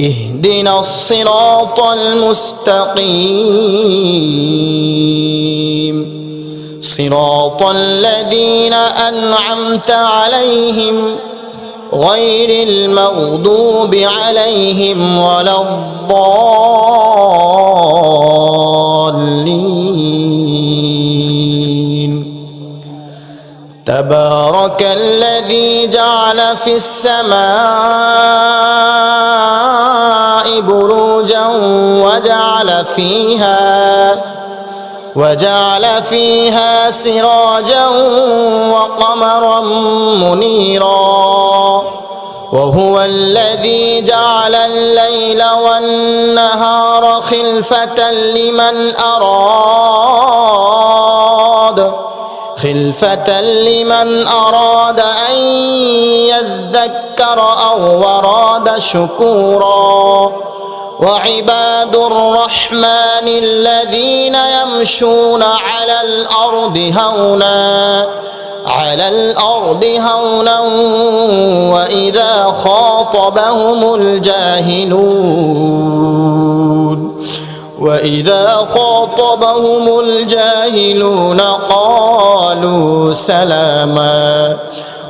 اهدنا الصراط المستقيم. صراط الذين أنعمت عليهم غير المغضوب عليهم ولا الضالين. تبارك الذي جعل في السماء بروجا وجعل فيها وجعل فيها سراجا وقمرا منيرا وهو الذي جعل الليل والنهار خلفة لمن أراد خلفة لمن أراد أن يذكر أو وراد شكورا وعباد الرحمن الذين يمشون على الأرض هونا على الأرض هونا وإذا خاطبهم الجاهلون وإذا خاطبهم الجاهلون قالوا سلاما.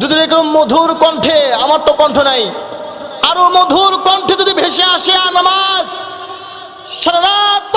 যদি এরকম মধুর কণ্ঠে, আমার তো কণ্ঠ নাই, আরও মধুর কণ্ঠে যদি ভেসে আসে আর নামাজ, সারা রাত